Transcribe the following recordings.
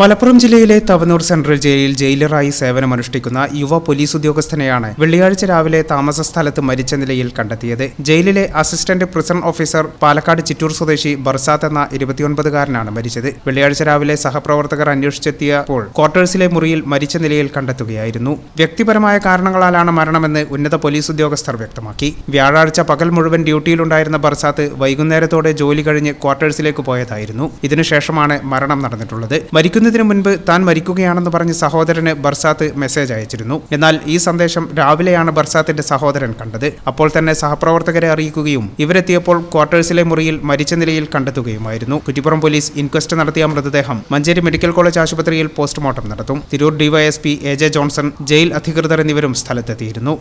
മലപ്പുറം ജില്ലയിലെ തവനൂർ സെൻട്രൽ ജയിലിൽ ജയിലറായി സേവനമനുഷ്ഠിക്കുന്ന യുവ പോലീസ് ഉദ്യോഗസ്ഥനെയാണ് വെള്ളിയാഴ്ച രാവിലെ താമസ സ്ഥലത്ത് മരിച്ച നിലയിൽ കണ്ടെത്തിയത്. ജയിലിലെ assistant prison officer Palakkad Chittur സ്വദേശി ബർസാത്ത് എന്ന ഇരുപത്തിയൊൻപതുകാരനാണ് മരിച്ചത്. വെള്ളിയാഴ്ച രാവിലെ സഹപ്രവർത്തകർ അന്വേഷിച്ചെത്തിയപ്പോൾ ക്വാർട്ടേഴ്സിലെ മുറിയിൽ മരിച്ച നിലയിൽ കണ്ടെത്തുകയായിരുന്നു. വ്യക്തിപരമായ കാരണങ്ങളാലാണ് മരണമെന്ന് ഉന്നത പോലീസ് ഉദ്യോഗസ്ഥർ വ്യക്തമാക്കി. വ്യാഴാഴ്ച പകൽ മുഴുവൻ ഡ്യൂട്ടിയിലുണ്ടായിരുന്ന ബർസാത്ത് വൈകുന്നേരത്തോടെ ജോലി കഴിഞ്ഞ് ക്വാർട്ടേഴ്സിലേക്ക് പോയതായിരുന്നു. ഇതിനുശേഷമാണ് മരണം നടന്നിട്ടുള്ളത്. മരിക്കുന്നതിന് മുൻപ് താൻ മരിക്കുകയാണെന്ന് പറഞ്ഞ് സഹോദരന് ബർസാത്ത് മെസ്സേജ് അയച്ചിരുന്നു. എന്നാൽ ഈ സന്ദേശം രാവിലെയാണ് ബർസാത്തിന്റെ സഹോദരൻ കണ്ടത്. അപ്പോൾ തന്നെ സഹപ്രവർത്തകരെ അറിയിക്കുകയും ഇവരെത്തിയപ്പോൾ ക്വാർട്ടേഴ്സിലെ മുറിയിൽ മരിച്ച നിലയിൽ കണ്ടെത്തുകയുമായിരുന്നു. കുറ്റിപ്പുറം പോലീസ് ഇൻക്വസ്റ്റ് നടത്തിയ മൃതദേഹം മഞ്ചേരി മെഡിക്കൽ കോളേജ് ആശുപത്രിയിൽ പോസ്റ്റ്മോർട്ടം നടത്തും. Tirur DYSP A J Johnson jail അധികൃതർ എന്നിവരും സ്ഥലത്തെത്തിയിരുന്നു.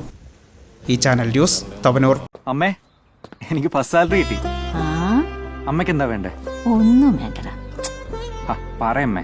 ഈ ചാനൽ ന്യൂസ് തവനൂർ. അമ്മേ എനിക്ക് ഫസ്റ്റ് സാലറി കിട്ടി. ആ? അമ്മയ്ക്ക് എന്താ വേണ്ടേ? ഒന്നും വേണ്ടടാ. ആ പറയമ്മേ